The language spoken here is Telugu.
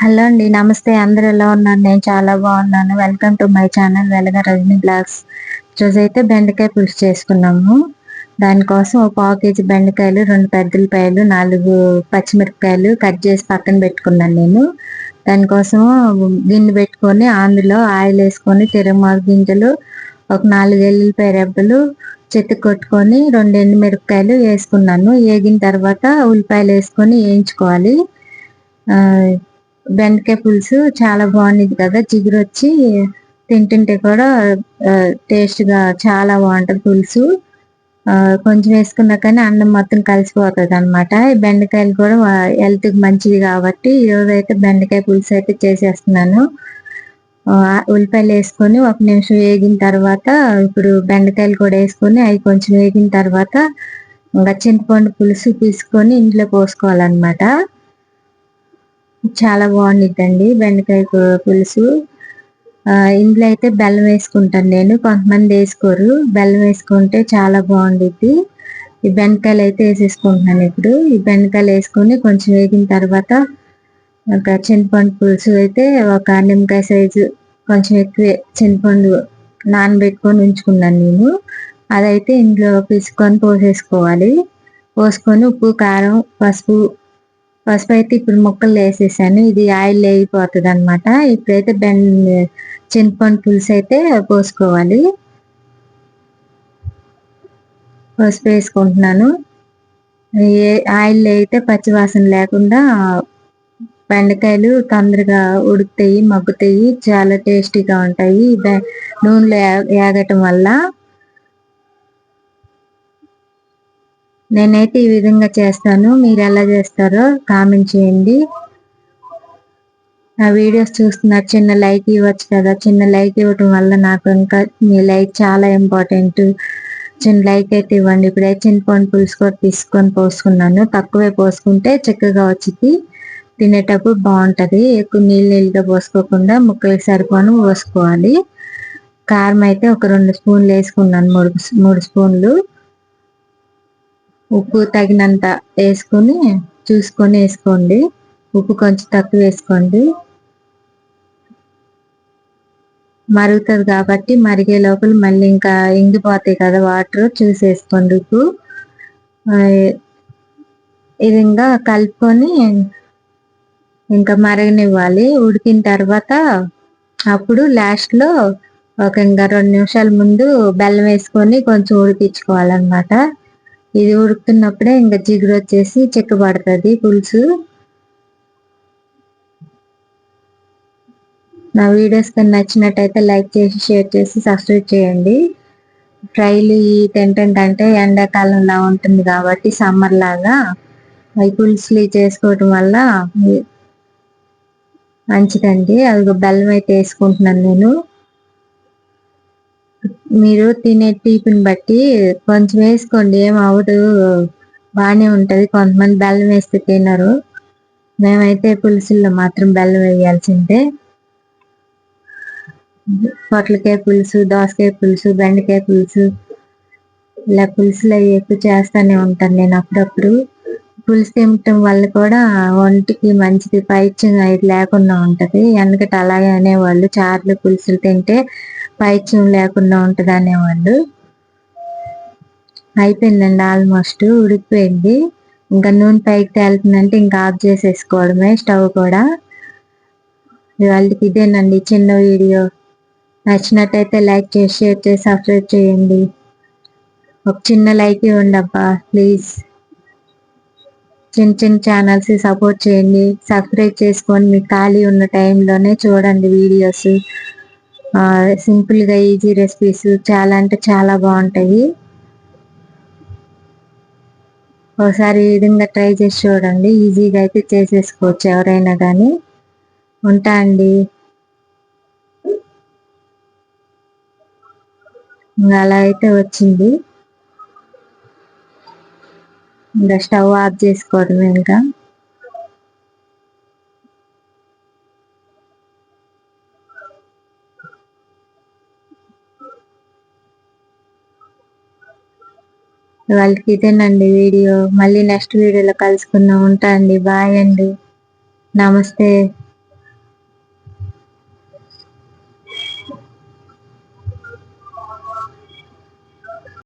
హలో అండి నమస్తే. అందరు ఎలా ఉన్నారు? నేను చాలా బాగున్నాను. వెల్కమ్ టు మై ఛానల్ వెలగ రజనీ బ్లాగ్స్ అయితే బెండకాయ పులుసు చేసుకున్నాము. దానికోసం ఒక పావు కేజీ బెండకాయలు రెండు పెద్దలపాయలు నాలుగు పచ్చిమిరపకాయలు కట్ చేసి పక్కన పెట్టుకున్నాను నేను. దానికోసం గిన్నె పెట్టుకొని అందులో ఆయిల్ వేసుకొని తిరమాకు గింజలు ఒక నాలుగు ఎల్లుల్లిపాయ రెబ్బలు చెత్త కొట్టుకొని రెండు ఎండుమిరపకాయలు వేసుకున్నాను. వేగిన తర్వాత ఉల్లిపాయలు వేసుకొని వేయించుకోవాలి. బెండకాయ పులుసు చాలా బాగుంది కదా. జిగురు వచ్చి తింటుంటే కూడా టేస్ట్గా చాలా బాగుంటుంది పులుసు. కొంచెం వేసుకున్నా కానీ అన్నం మొత్తం కలిసిపోతుంది అనమాట బెండకాయలు కూడా హెల్త్కి మంచిది కాబట్టి ఈరోజు అయితే బెండకాయ పులుసు అయితే చేసేస్తున్నాను. ఉల్లిపాయలు వేసుకొని ఒక నిమిషం వేగిన తర్వాత ఇప్పుడు బెండకాయలు కూడా వేసుకొని అవి కొంచెం వేగిన తర్వాత ఇంకా చింతపండు పులుసు తీసుకొని ఇంట్లో పోసుకోవాలన్నమాట. చాలా బాగుండిద్దండి. బెండకాయ పులుసు. ఇందులో అయితే బెల్లం వేసుకుంటాను నేను. కొంతమంది వేసుకోరు. బెల్లం వేసుకుంటే చాలా బాగుండిద్ది. ఈ బెండకాయలు అయితే వేసేసుకుంటున్నాను ఇప్పుడు. ఈ బెండకాయలు వేసుకొని కొంచెం వేగిన తర్వాత ఒక చింతపండు పులుసు అయితే ఒక నిమ్మకాయ సైజు కొంచెం ఎక్కువ చింతపండు నానబెట్టుకొని ఉంచుకున్నాను నేను. అదైతే ఇందులో పిసుకొని పోసేసుకోవాలి. పోసుకొని ఉప్పు కారం పసుపు పసుపు అయితే ఇప్పుడు ముక్కలు వేసేసాను. ఇది ఆయిల్ వేగిపోతుంది అనమాట ఇప్పుడైతే బెన్ చింతపండు పులుసు అయితే పోసుకోవాలి. పసుపు వేసుకుంటున్నాను. ఆయిల్ అయితే పచ్చివాసన లేకుండా బెండకాయలు తొందరగా ఉడుకుతాయి మగ్గుతాయి చాలా టేస్టీగా ఉంటాయి. నూనెలో ఏగటం వల్ల నేనైతే ఈ విధంగా చేస్తాను. మీరు ఎలా చేస్తారో కామెంట్ చేయండి. నా వీడియోస్ చూస్తున్నారు. చిన్న లైక్ ఇవ్వచ్చు కదా. చిన్న లైక్ ఇవ్వటం వల్ల నాకు ఇంకా మీ లైక్ చాలా ఇంపార్టెంట్. చిన్న లైక్ అయితే ఇవ్వండి. ఇప్పుడైతే చింతపండు పులుసు కూడా తీసుకొని పోసుకున్నాను. తక్కువే పోసుకుంటే చక్కగా వచ్చింది తినేటప్పుడు బాగుంటుంది. ఎక్కువ నీళ్ళు నీళ్ళుగా పోసుకోకుండా ముక్కలకి సరిపోను పోసుకోవాలి. కారం అయితే ఒక రెండు స్పూన్లు వేసుకున్నాను. మూడు మూడు స్పూన్లు. ఉప్పు తగినంత వేసుకొని చూసుకొని వేసుకోండి. ఉప్పు కొంచెం తక్కువ వేసుకోండి. మరుగుతుంది కాబట్టి మరిగే లోపల మళ్ళీ ఇంకా ఇంగిపోతాయి కదా వాటర్ చూసేసుకోండి ఉప్పు. ఈ కలుపుకొని ఇంకా మరగనివ్వాలి. ఉడికిన తర్వాత అప్పుడు లాస్ట్లో ఒక ఇంకా రెండు నిమిషాల ముందు బెల్లం వేసుకొని కొంచెం ఉడికించుకోవాలన్నమాట. ఇది ఉడుకుతున్నప్పుడే ఇంకా జిగురు వచ్చేసి చెక్క పడుతుంది పులుసు. నా వీడియోస్ కానీ నచ్చినట్టయితే లైక్ చేసి షేర్ చేసి సబ్స్క్రైబ్ చేయండి. ఫ్రైలు ఈ తింటుంటే ఎండాకాలంలా ఉంటుంది కాబట్టి సమ్మర్ లాగా. అవి పులుసులు చేసుకోవటం వల్ల మంచిదండి. అది బెల్లం అయితే వేసుకుంటున్నాను నేను. మీరు తినే టీపుని బట్టి కొంచెం వేసుకోండి ఏం అవుట్ బాగానే ఉంటుంది. కొంతమంది బెల్లం వేస్తే తినరు. మేమైతే పులుసుల్లో మాత్రం బెల్లం వేయాల్సిందే. పొట్లకాయ పులుసు దోసకాయ పులుసు బెండకాయ పులుసు ఇలా పులుసులు అవి ఎక్కువ చేస్తూనే ఉంటాను నేను అప్పుడప్పుడు. పులుసు తినటం వల్ల కూడా ఒంటికి మంచిది పైచ్యం అది లేకుండా ఉంటుంది. ఎందుకంటే అలాగే అనేవాళ్ళు చార్లు పులుసులు తింటే పైత్యం లేకుండా ఉంటుంది అనేవాళ్ళు అయిపోయిందండి ఆల్మోస్ట్ ఉడికిపోయింది. ఇంకా నూనె పైకి తేలుతుందంటే ఇంకా ఆఫ్ చేసేసుకోవడమే స్టవ్ కూడా. వాళ్ళకి ఇదేనండి చిన్న వీడియో. నచ్చినట్టయితే లైక్ చేసి షేర్ చేసి సబ్స్క్రైబ్ చేయండి. ఒక చిన్న లైక్ ఇవ్వండబ్బా ప్లీజ్. చిన్న చిన్న ఛానల్స్ సపోర్ట్ చేయండి. సబ్స్క్రైబ్ చేసుకొని మీకు ఖాళీ ఉన్న టైంలోనే చూడండి వీడియోస్. సింపుల్గా ఈజీ రెసిపీస్ చాలా అంటే చాలా బాగుంటాయి. ఒకసారి ఈ విధంగా ట్రై చేసి చూడండి. ఈజీగా అయితే చేసేసుకోవచ్చు ఎవరైనా కానీ ఉంటా అండి. అలా అయితే వచ్చింది. ఇంకా స్టవ్ ఆఫ్ చేసుకోవడం ఇంకా. వాళ్ళకి ఇదేనండి వీడియో. మళ్ళీ నెక్స్ట్ వీడియోలో కలుసుకుందాం. ఉంటా అండి. బాయ్ అండి. నమస్తే.